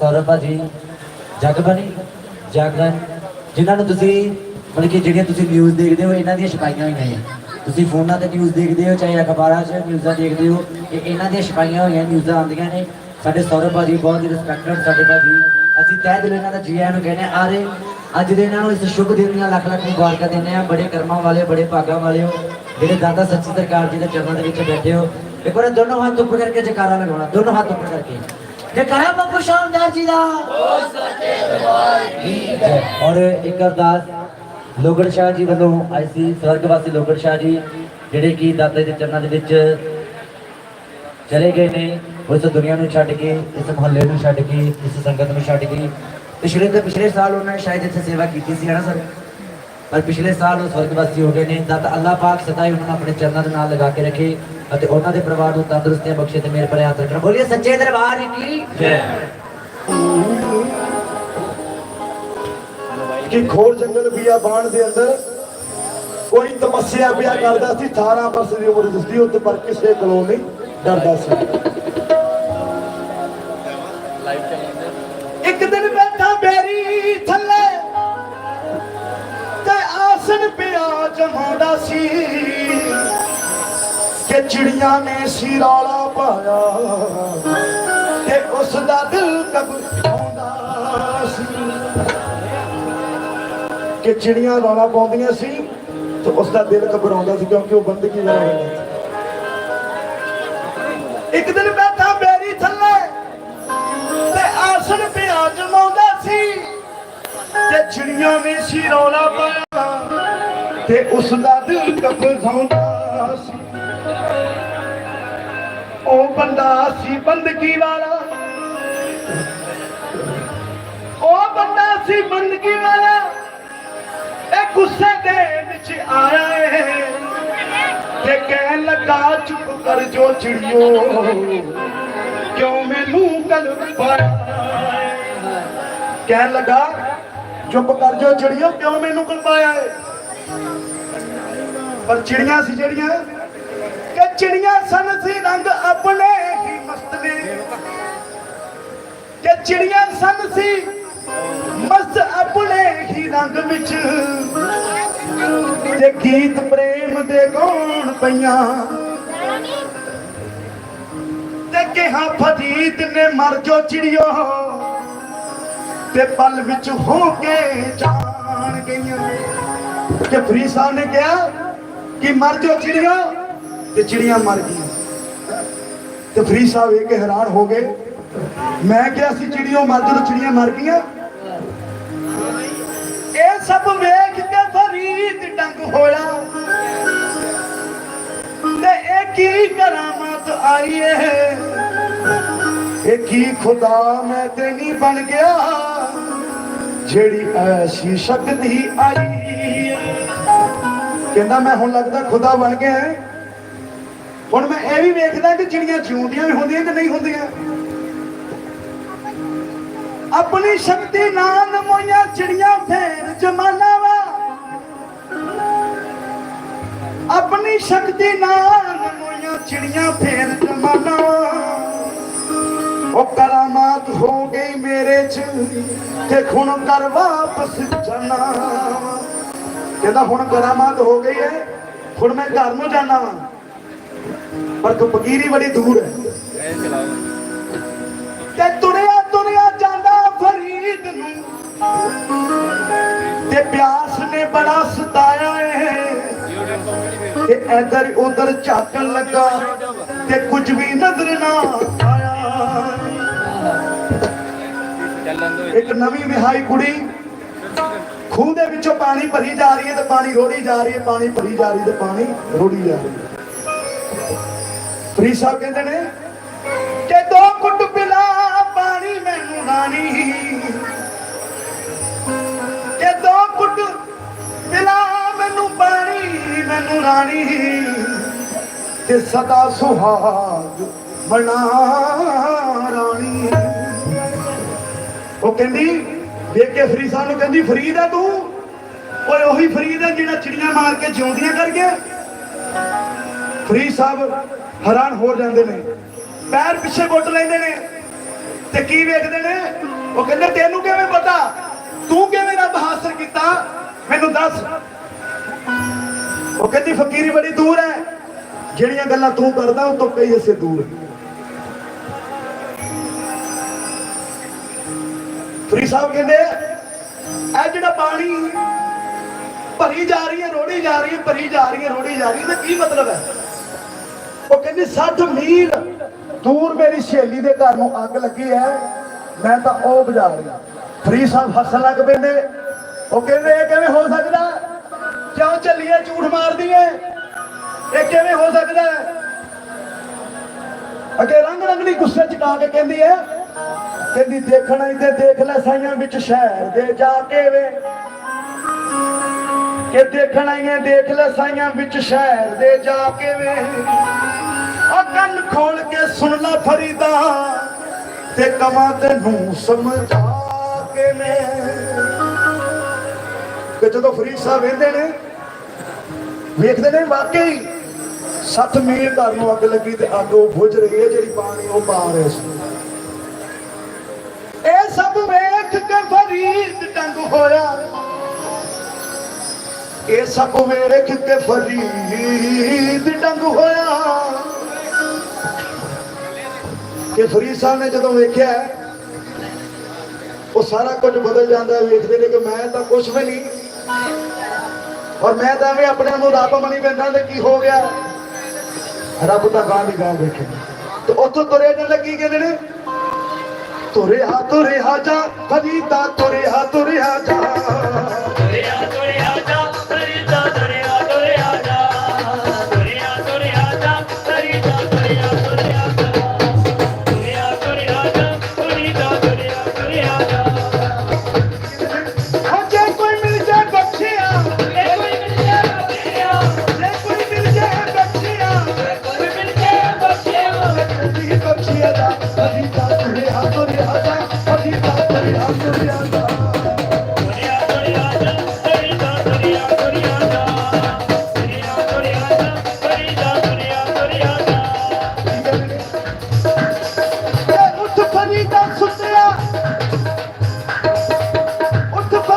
ਸੌਰਵ ਭਾਜੀ ਜਗਬਣੀ ਜਾਗਰਨ ਜਿਨ੍ਹਾਂ ਨੂੰ ਤੁਸੀਂ ਮਤਲਬ ਕਿ ਜਿਹੜੀਆਂ ਤੁਸੀਂ ਨਿਊਜ਼ ਦੇਖਦੇ ਹੋ ਇਹਨਾਂ ਦੀਆਂ ਛਪਾਈਆਂ ਹੋਈਆਂ ਹੈ ਤੁਸੀਂ ਫੋਨਾਂ ਤੇ ਨਿਊਜ਼ ਦੇਖਦੇ ਹੋ ਚਾਹੇ ਅਖਬਾਰਾਂ 'ਚ ਨਿਊਜ਼ਾਂ ਦੇਖਦੇ ਹੋ ਇਹ ਇਹਨਾਂ ਦੀਆਂ ਛਪਾਈਆਂ ਹੋਈਆਂ ਨਿਊਜ਼ਾਂ ਆਉਂਦੀਆਂ ਨੇ। ਸਾਡੇ ਸੌਰਵ ਭਾਜੀ ਬਹੁਤ ਹੀ ਰਿਸਪੈਕਟਡ ਸਾਡੇ ਭਾਜੀ। ਅਸੀਂ ਤਹਿ ਦਿਲੋਂ ਇਹਨਾਂ ਦਾ ਜੀ ਆਇਆਂ ਨੂੰ ਕਹਿੰਦੇ ਹਾਂ, ਆ ਰਹੇ ਅੱਜ ਦੇ ਇਹਨਾਂ ਨੂੰ ਇਸ ਸ਼ੁਭ ਦਿਨ ਦੀਆਂ ਲੱਖ ਲੱਖ ਮੁਬਾਰਕਾਂ ਦਿੰਦੇ ਆ ਬੜੇ ਕਰਮਾਂ ਵਾਲੇ ਬੜੇ ਭਾਗਾਂ ਵਾਲੇ ਹੋ। ਜਿਹੜੇ ਦਾਦਾ ਸੱਚੀ ਸਰਕਾਰ ਜੀ ਦੇ ਚਰਨਾਂ ਦੇ ਵਿੱਚ ਬੈਠੇ ਹੋ। ਇੱਕ ਵਾਰ ਦੋਨੋਂ ਹੱਥ ਉੱਪਰ ਕਰਕੇ ਜਕਾਰਾ ਲਗਾਉਣਾ ਦੋਨੋਂ ਹੱਥ ਉੱਪਰ ਕਰਕੇ। ਜਕਾਰਾ ਬਾਪੂ ਸ਼ਾਨਦਾਰ ਜੀ ਦਾ। ਔਰ ਇੱਕ ਅਰਦਾਸ, ਲੋਗੜ ਸ਼ਾਹ ਜੀ ਵੱਲੋਂ ਆਈ ਸੀ ਸਵਰਗਵਾਸੀ ਲੋਗੜ ਸ਼ਾਹ ਜੀ, ਜਿਹੜੇ ਕਿ ਦਾਤੇ ਦੇ ਚਰਨਾਂ ਦੇ ਵਿੱਚ ਚਲੇ ਗਏ ਨੇ ਉਸ ਦੁਨੀਆ ਨੂੰ ਛੱਡ ਕੇ, ਇਸ ਮੁਹੱਲੇ ਨੂੰ ਛੱਡ ਕੇ, ਇਸ ਸੰਗਤ ਨੂੰ ਛੱਡ ਕੇ। ਪਿਛਲੇ ਤੇ ਪਿਛਲੇ ਸਾਲ ਉਹਨਾਂ ਨੇ ਸ਼ਾਇਦ ਇੱਥੇ ਸੇਵਾ ਕੀਤੀ ਸੀ, ਹਨਾ ਸਰ? ਪਰ ਪਿਛਲੇ ਸਾਲ ਉਹ ਸਵਰਗਵਾਸੀ ਹੋ ਗਏ ਨੇ। ਦਾਤਾ ਅੱਲਾਹ ਪਾਕ ਸਦਾ ਹੀ ਉਹਨਾਂ ਨੂੰ ਆਪਣੇ ਚਰਨਾਂ ਦੇ ਨਾਲ ਲਗਾ ਕੇ ਰੱਖੇ। ਅਤੇ ਉਹਨਾਂ ਦੇ ਪਰਿਵਾਰ ਨੂੰ ਤੰਦਰੁਸਤੀਆਂ ਬਖਸ਼ੇ ਤੇ ਮੇਰੇ ਪਰ ਹੱਥ ਰੱਖਣਾ। ਬੋਲੀਏ, ਸੱਚੇ ਦਰਬਾਰ ਕੀ ਜੈ। ਕਿ ਖੋਰ ਜੰਗਲ ਬਾਣ ਦੇ ਅੰਦਰ ਕੋਈ ਤਪੱਸਿਆ ਪਿਆ ਕਰਦਾ ਸੀ 18 ਵਰਸ ਦੀ ਉਮਰ ਦੀ ਉੱਤੇ ਪਰ ਕਿਸੇ ਕੋਲੋਂ ਨਹੀਂ ਡਰਦਾ ਸੀ। ਇੱਕ ਦਿਨ ਬੈਠਾ ਬੇਰੀ ਥੱਲੇ ਤੇ ਆਸਨ ਪਿਆ ਜਮਾਉਂਦਾ ਸੀ। ਚਿੜੀਆਂ ਨੇ ਸੀ ਰੌਲਾ ਪਾਇਆ ਤੇ ਉਸ ਦਾ ਦਿਲ ਘਬਰਾਉਂਦਾ ਸੀ। ਕਿ ਚਿੜੀਆਂ ਰੌਲਾ ਪਾਉਂਦੀਆਂ ਸੀ ਤੇ ਉਸ ਦਾ ਦਿਲ ਘਬਰਾਉਂਦਾ ਸੀ ਕਿਉਂਕਿ ਉਹ ਬੰਦਗੀ ਵਾਲਾ ਹੁੰਦਾ ਇੱਕ ਦਿਨ ਬੈਠਾ ਬੇਰੀ ਥੱਲੇ ਤੇ ਆਸਣ ਪਿਆ ਜਮਾਉਂਦਾ ਸੀ ਤੇ ਚਿੜੀਆਂ ਨੇ ਸੀ ਰੌਲਾ ਪਾਇਆ ਤੇ ਉਸ ਦਾ ਦਿਲ ਘਬਰਾਉਂਦਾ ਸੀ ਉਹ ਬੰਦਾ ਸੀ ਬੰਦਗੀ ਵਾਲਾ। ਉਹ ਬੰਦਾ ਸੀ ਬੰਦਗੀ ਵਾਲਾ। ਇਹ ਗੁੱਸੇ ਦੇ ਵਿੱਚ ਆਇਆ ਏ। ਤੇ ਕਹਿਣ ਲੱਗਾ, ਚੁੱਪ ਕਰ ਜੋ ਚਿੜੀਓ। ਕਿਉਂ ਮੈਨੂੰ ਕਲ ਪਾਇਆ? ਕਹਿਣ ਲੱਗਾ, ਚੁੱਪ ਕਰ ਜੋ ਚਿੜੀਓ, ਕਿਉਂ ਮੈਨੂੰ ਕਲ ਪਾਇਆ ਏ? ਪਰ ਚਿੜੀਆਂ ਸੀ ਜਿਹੜੀਆਂ ਕਿ ਚਿੜੀਆਂ ਸਨ ਸੀ ਰੰਗ ਆਪਣੇ ਹੀ ਮਸਤ ਕਿ ਚਿੜੀਆਂ ਸਨ ਸੀ ਮਸਤ ਆਪਣੇ ਹੀ ਰੰਗ ਵਿੱਚ। ਤੇ ਗੀਤ ਪ੍ਰੇਮ ਦੇ ਗਾਉਣ ਪਈਆਂ। ਤੇ ਕਿਹਾ ਫਰੀਦ ਨੇ ਮਰ ਜੋ ਚਿੜਿਓ, ਤੇ ਪਲ ਵਿੱਚ ਹੋ ਕੇ ਜਾਣ ਗਈਆਂ। ਕਿ ਫਰੀਦ ਸਾਹਿਬ ਨੇ ਕਿਹਾ ਕਿ ਮਰ ਜੋ ਚਿੜੀਓ ਤੇ ਚਿੜੀਆਂ ਮਰ ਗਈਆਂ। ਤੇ ਫਰੀਦ ਸਾਹਿਬ ਇਹ ਕਿ ਹੈਰਾਨ ਹੋ ਗਏ। ਮੈਂ ਕਿਹਾ ਸੀ ਚਿੜੀਓ ਮਰ ਜਦੋਂ ਚਿੜੀਆਂ ਮਰ ਗਈਆਂ। ਇਹ ਸਭ ਵੇਖ ਕੇ ਫਰੀਦ ਡੰਗ ਹੋਇਆ। ਤੇ ਇਹ ਕੀ ਕਰਾਮਤ ਆਈ ਏ? ਇਹ ਕੀ ਖੁਦਾ ਮੈਂ ਤੇ ਨਹੀਂ ਬਣ ਗਿਆ? ਜਿਹੜੀ ਐਸੀ ਸ਼ਕਤੀ ਆਈ ਏ। ਕਹਿੰਦਾ ਮੈਂ ਹੁਣ ਲੱਗਦਾ ਖੁਦਾ ਬਣ ਗਿਆ ਏ। ਹੁਣ ਮੈਂ ਇਹ ਵੀ ਵੇਖਦਾ ਕਿ ਚਿੜੀਆਂ ਜਿਉਂਦੀਆਂ ਵੀ ਹੁੰਦੀਆਂ ਕਿ ਨਹੀਂ ਹੁੰਦੀਆਂ। ਆਪਣੀ ਸ਼ਕਤੀ ਨਾਲ ਨਮੋਈਆਂ ਚਿੜੀਆਂ ਫੇਰ ਜਮਾਨਾ ਵਾ। ਆਪਣੀ ਸ਼ਕਤੀ ਨਾਲ ਨਮੋਈਆਂ ਚਿੜੀਆਂ ਫੇਰ ਜਮਾਨਾ ਉਹ ਕਰਾਮਾਤ ਹੋ ਗਈ ਮੇਰੇ ਚ ਤੇ ਹੁਣ ਕਰ ਵਾਪਸ ਜਾਣਾ ਕਹਿੰਦਾ ਹੁਣ ਕਰਾਮਾਤ ਹੋ ਗਈ ਹੈ ਹੁਣ ਮੈਂ ਘਰ ਨੂੰ ਜਾਣਾ ਵਾ। ਪਰ ਤੂੰ ਫਕੀਰੀ ਬੜੀ ਦੂਰ ਹੈ। ਤੇ ਤੁਰਿਆ ਤੁਰਿਆ ਜਾਂਦਾ ਫਰੀਦ ਨੂੰ। ਤੇ ਪਿਆਸ ਨੇ ਬੜਾ ਸਤਾਇਆ ਏ। ਤੇ ਇਧਰ ਉਧਰ ਝਾਕਣ ਲੱਗਾ ਤੇ ਕੁਝ ਵੀ ਨਜ਼ਰ ਨਾ ਆਇਆ। ਇੱਕ ਨਵੀਂ ਵਿਹਾਈ ਕੁੜੀ ਖੂਹ ਦੇ ਵਿੱਚੋਂ ਪਾਣੀ ਭਰੀ ਜਾ ਰਹੀ ਹੈ ਤੇ ਪਾਣੀ ਰੋੜੀ ਜਾ ਰਹੀ ਹੈ, ਪਾਣੀ ਭਰੀ ਜਾ ਰਹੀ ਹੈ ਤੇ ਪਾਣੀ ਰੋੜੀ ਜਾ ਰਹੀ ਹੈ। ਫਰੀਦ ਸਾਹਿਬ ਕਹਿੰਦੇ ਨੇ ਕਿ ਦੋ ਕੁੱਟ ਪਿਲਾ, ਪਾਣੀ ਮੈਨੂੰ ਰਾਣੀ। ਕਿ ਦੋ ਕੁੱਟ ਪਿਲਾ, ਮੈਨੂੰ ਪਾਣੀ, ਮੈਨੂੰ ਰਾਣੀ। ਤੇ ਸਦਾ ਸੁਹਾਗ ਬਣਾ ਰਾਣੀ। ਉਹ ਕਹਿੰਦੀ ਦੇਖ ਕੇ ਸਾਹਿਬ ਨੂੰ ਕਹਿੰਦੀ, ਫਰੀਦ ਆ ਤੂੰ? ਓਏ, ਉਹੀ ਫਰੀਦ ਆ ਜਿਹੜਾ ਚਿੜੀਆਂ ਮਾਰ ਕੇ ਜਿਉਂਦੀਆਂ ਕਰ ਗਿਆ ਫਰੀਦ ਸਾਹਿਬ ਹੈਰਾਨ ਹੋ ਜਾਂਦੇ ਨੇ, ਪੈਰ ਪਿੱਛੇ ਗੁੱਟ ਲੈਂਦੇ ਨੇ ਤੇ ਕੀ ਵੇਖਦੇ ਨੇ? ਉਹ ਕਹਿੰਦੇ, ਤੈਨੂੰ ਕਿਵੇਂ ਪਤਾ? ਤੂੰ ਕਿਵੇਂ ਰੱਬ ਹਾਸਲ ਕੀਤਾ? ਮੈਨੂੰ ਦੱਸ। ਉਹ ਕਹਿੰਦੀ, ਫਕੀਰੀ ਬੜੀ ਦੂਰ ਹੈ। ਜਿਹੜੀਆਂ ਗੱਲਾਂ ਤੂੰ ਕਰਦਾ, ਉਹ ਤੋਂ ਕਈ ਅਸੇ ਦੂਰ ਹੈ। ਫਰੀ ਸਾਹਿਬ ਕਹਿੰਦੇ ਇਹ ਜਿਹੜਾ ਪਾਣੀ ਭਰੀ ਜਾ ਰਹੀ ਹੈ, ਰੋੜੀ ਜਾ ਰਹੀ ਹੈ, ਭਰੀ ਜਾ ਰਹੀ ਹੈ, ਰੋੜੀ ਜਾ ਰਹੀ ਹੈ ਕੀ ਮਤਲਬ ਹੈ? ਉਹ ਕਹਿੰਦੀ 60 ਮੀਲ ਦੂਰ ਮੇਰੀ ਸਹੇਲੀ ਦੇ ਘਰ ਨੂੰ ਅੱਗ ਲੱਗੀ ਹੈ, ਮੈਂ ਤਾਂ ਉਹ ਬੁਝਾ ਰਹੀ। ਫਰੀ ਸਾਹਿਬ ਹੱਸਣ ਲੱਗ ਪੈਂਦੇ, ਉਹ ਕਹਿੰਦੇ, ਇਹ ਕਿਵੇਂ ਹੋ ਸਕਦਾ? ਕਿਉਂ ਚੱਲੀਏ ਝੂਠ ਮਾਰਦੀ ਹੈ ਇਹ ਕਿਵੇਂ ਹੋ ਸਕਦਾ? ਹੈ? ਅੱਗੇ ਰੰਗ ਰੰਗਲੀ ਗੁੱਸੇ ਚ ਕਾ ਕੇ ਕਹਿੰਦੀ ਹੈ ਕਹਿੰਦੀ ਦੇਖਣਾ ਇੱਥੇ ਦੇਖ ਲੈ ਸਾਈਆਂ ਵਿੱਚ ਸ਼ਹਿਰ ਦੇ ਜਾ ਕੇ ਵੇ। ਕਿ ਦੇਖਣਾ ਹੀ ਦੇਖ ਲੈ ਸਾਈਆਂ ਵਿੱਚ ਸ਼ਹਿਰ ਦੇ ਜਾ ਕੇ ਵੇ। ਆ ਕੰਨ ਖੋਲ ਕੇ ਸੁਣ ਲੈ ਫਰੀਦਾ, ਤੇ ਕਮਾਂ ਤੈਨੂੰ ਸਮਝਾ ਕੇ ਮੈਂ ਕਿ ਜਦੋਂ ਫਰੀਦ ਸਾਹਿਬ ਵੇਖਦੇ ਨੇ ਵੇਖਦੇ ਨੇ ਵਾਕਈ ਸੱਤ ਮੀਲ ਘਰ ਨੂੰ ਅੱਗ ਲੱਗੀ ਤੇ ਅੱਗ ਉਹ ਬੁਝ ਰਹੀ ਹੈ ਜਿਹੜੀ ਪਾਣੀ ਉਹ ਪਾ ਰਿਹਾ ਸੀ। ਸਭ ਵੇਖ ਕੇ ਫਰੀਦ ਟੰਗ ਹੋਇਆ। ਕਿ ਫਰੀਦ ਸਾਹਿਬ ਨੇ ਜਦੋਂ ਵੇਖਿਆ, ਉਹ ਸਾਰਾ ਕੁਝ ਬਦਲ ਜਾਂਦਾ ਵੇਖਦੇ ਨੇ ਕਿ ਮੈਂ ਤਾਂ ਕੁਝ ਵੀ ਨਹੀਂ। ਔਰ ਮੈਂ ਤਾਂ ਵੀ ਆਪਣੇ ਨੂੰ ਰੱਬ ਬਣੀ ਬੈਠਾ ਤੇ ਕੀ ਹੋ ਗਿਆ? ਰੱਬ ਤਾਂ ਗਾਂ ਦੀ ਗਾਂ ਵੇਖੇ। ਤੇ ਉੱਥੋਂ ਤੁਰੇ ਨੇ ਲੱਗੀ ਕਹਿੰਦੇ ਨੇ? ਤੁਰਿਆ ਤੁਰਿਆ ਜਾ, ਫਰੀਦਾ ਤੁਰਿਆ ਤੁਰਿਆ ਜਾ।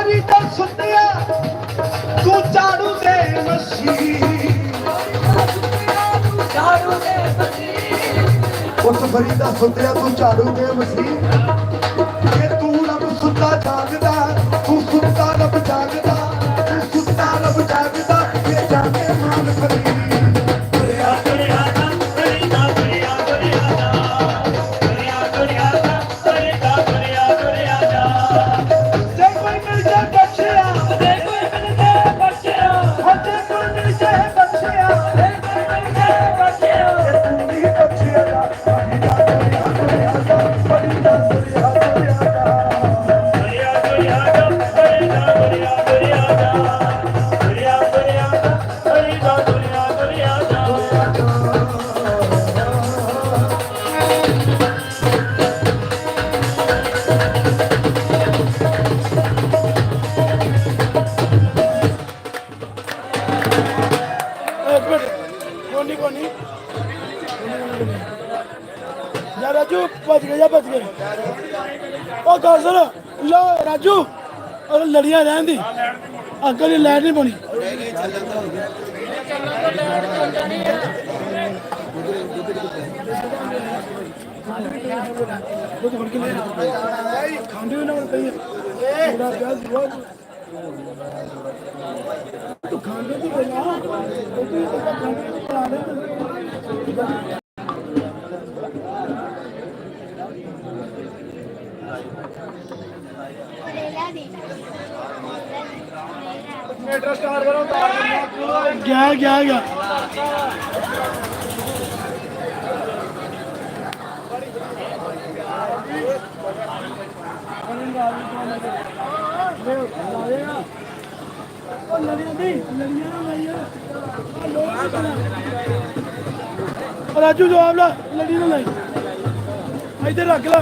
ਉੱਠ ਫਰੀਦਾ ਸੁੱਤਿਆ ਤੂੰ ਝਾੜੂ ਦੇ ਮਸੀਹ ਉੱਠ ਫਰੀਦਾ ਸੁੱਤਿਆ ਤੂੰ ਝਾੜੂ ਦੇ ਮਸੀਹ ਉਹ ਲੜੀਆਂ ਰਹਿਣ ਦੀ। ਅੰਕਲ ਦੀ ਲੈਟ ਨਹੀਂ ਬਣੀ। ਦੁੱਧ ਫੜ ਕੇ ਲੈ ਖਾਂਦੇ ਵੀ ਨਾ ਪਈ ਥੋੜਾ ਪਿਆਜ਼ ਦਵਾ ਤੂੰ ਖਾਂਦੇ ਦੀ ਬਣਾ ਉਹ ਤੂੰ ਖਾਂਦੇ ਦੀ ਬਣਾ ਲੈ ਗਿਆ ਗਿਆ ਗਿਆ ਉਹ ਲੜੀਆਂ ਦੀ ਲੜੀਆਂ ਨਾ ਲਾਈਆਂ ਆ ਲੋਕ ਰਾਜੂ ਜਵਾਬ ਲਾ ਲੜੀ ਨਾ ਲਾਈ ਇੱਧਰ ਰੱਖ ਲੈ।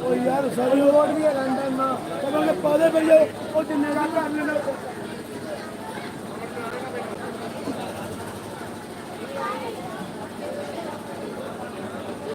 ਉਹ ਯਾਰ ਸਾਰੀ ਰੋਡ ਵੀ ਰੰਡਾ ਨਾ ਕਦੋਂ ਪੌਦੇ ਪਈ ਉਹ ਜਿੰਨੇ ਦਾ ਕਰ ਲੈਣਾ